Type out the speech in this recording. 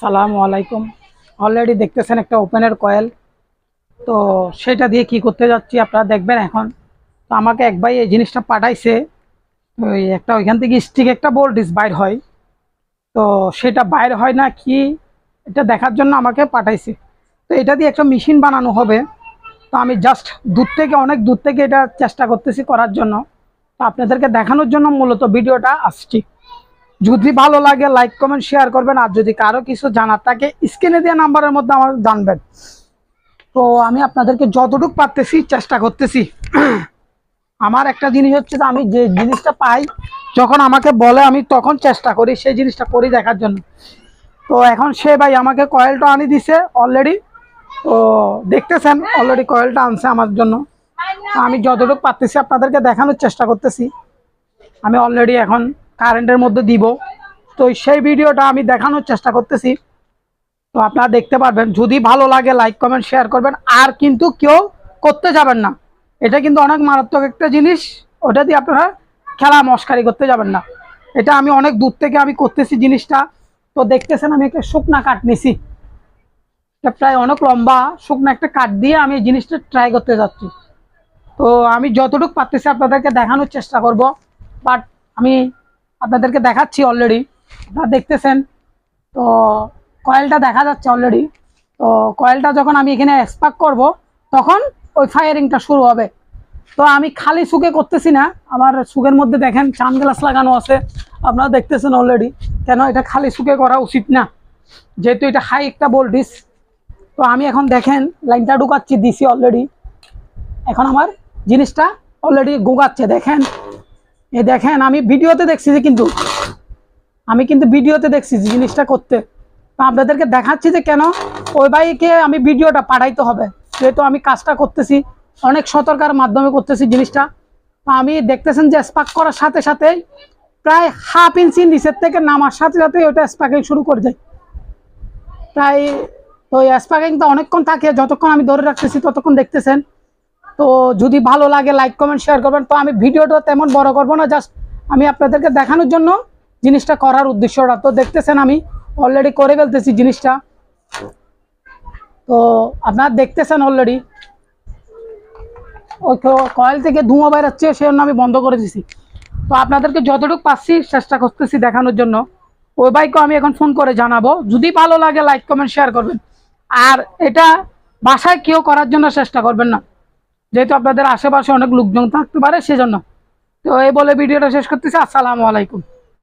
সালামু আলাইকুম। অলরেডি দেখতেছেন একটা ওপেনের কয়েল তো সেটা দিয়ে কি করতে যাচ্ছি আপনারা দেখবেন এখন। তো আমাকে এক ভাই এই জিনিসটা পাঠাইছে। ওই একটা ওইখান থেকে স্টিক একটা ভোল্টেজ বাইর হয়। তো সেটা বাইর হয় না কি, এটা দেখার জন্য আমাকে পাঠাইছে। তো এটা দিয়ে একটা মেশিন বানানো হবে। তো আমি জাস্ট দূর থেকে, অনেক দূর থেকে এটা চেষ্টা করতেছি করার জন্য। তো আপনাদেরকে দেখানোর জন্য মূলত ভিডিওটা আসছি। যদি ভালো লাগে লাইক কমেন্ট শেয়ার করবেন। আর যদি কারও কিছু জানার থাকে স্ক্রিনে দেওয়া নাম্বারের মধ্যে আমার জানবেন। তো আমি আপনাদেরকে যতটুকু পারতেছি, চেষ্টা করতেছি। আমার একটা জিনিস হচ্ছে যে, আমি যে জিনিসটা পাই, যখন আমাকে বলে, আমি তখন চেষ্টা করি সেই জিনিসটা করি দেখার জন্য। তো এখন সে ভাই আমাকে কয়েলটা আনি দিছে অলরেডি তো দেখতেছেন অলরেডি কয়েলটা আনছে আমার জন্য। আমি যতটুকু পারতেছি, আপনাদেরকে দেখানোর চেষ্টা করতেছি। আমি অলরেডি এখন কারেন্টের মধ্যে দিব। তো সেই ভিডিওটা আমি দেখানোর চেষ্টা করতেছি। তো আপনারা দেখতে পারবেন, যদি ভালো লাগে লাইক কমেন্ট শেয়ার করবেন। আর কিন্তু কেউ করতে যাবেন না। এটা কিন্তু অনেক মারাত্মক একটা জিনিস। ওটা দিয়ে আপনারা খেলা মস্কারি করতে যাবেন না। এটা আমি অনেক দূর থেকে আমি করতেছি জিনিসটা। তো দেখতেছেন আমি একটা শুকনা কাঠ নিছি। এটা প্রায় অনেক লম্বা, শুকনো একটা কাঠ দিয়ে আমি এই জিনিসটা ট্রাই করতে যাচ্ছি। তো আমি যতটুকু পারতেছি আপনাদেরকে দেখানোর চেষ্টা করব। বাট আমি আপনাদেরকে দেখাচ্ছি অলরেডি আপনারা দেখতেছেন, তো কয়েলটা দেখা যাচ্ছে অলরেডি তো কয়েলটা যখন আমি এখানে এক্সপার্ক করব, তখন ওই ফায়ারিংটা শুরু হবে। তো আমি খালি সুকে করতেছি না। আমার সুকের মধ্যে দেখেন, চান গ্লাস লাগানো আছে। আপনারা দেখতেছেন অলরেডি কেন, এটা খালি সুকে করা উচিত না। যেহেতু এটা হাই একটা ভোল্টেজ তো আমি এখন দেখেন, লাইনটা ঢুকাচ্ছি, দিছি অলরেডি এখন আমার জিনিসটা অলরেডি গোগাচ্ছে, দেখেন। এই দেখেন, আমি ভিডিওতে দেখছি যে কিন্তু, আমি কিন্তু ভিডিওতে দেখছি জিনিসটা করতে। তো আপনাদেরকে দেখাচ্ছি যে কেন ওই ভাইকে আমি ভিডিওটা পাঠাইতে হবে। যেহেতু আমি কাজটা করতেছি, অনেক সতর্কার মাধ্যমে করতেছি জিনিসটা। তো আমি দেখতেছেন যে স্পাক করার সাথে সাথেই প্রায় হাফ ইঞ্চি নিচের থেকে নামার সাথে সাথে ওটা স্পাকিং শুরু করে যায় প্রায় তো স্পাকিংটা অনেকক্ষণ থাকে, যতক্ষণ আমি ধরে রাখতেছি ততক্ষণ দেখতেছেন। তো যদি ভালো লাগে লাইক কমেন্ট শেয়ার করবেন। তো আমি ভিডিওটা তেমন বড় করব না জাস্ট আমি আপনাদেরকে দেখানোর জন্য জিনিসটা করার উদ্দেশ্যটা। তো দেখতেছেন আমি অলরেডি করে ফেলতেছি জিনিসটা। তো আপনারা দেখতেছেন অলরেডি ওই কয়েল থেকে ধোঁয়া বেরোচ্ছে সে জন্য আমি বন্ধ করে দিছি। তো আপনাদেরকে যতটুকু পাচ্ছি চেষ্টা করতেছি দেখানোর জন্য। ওই বাইকও আমি এখন ফোন করে জানাব। যদি ভালো লাগে লাইক কমেন্ট শেয়ার করবেন। আর এটা বাসায় কেউ করার জন্য চেষ্টা করবেন না। যেহেতু আপনাদের আশেপাশে অনেক লোকজন থাকতে পারে, সেজন্য। তো এই বলে ভিডিওটা শেষ করতেছি। আসসালামু আলাইকুম।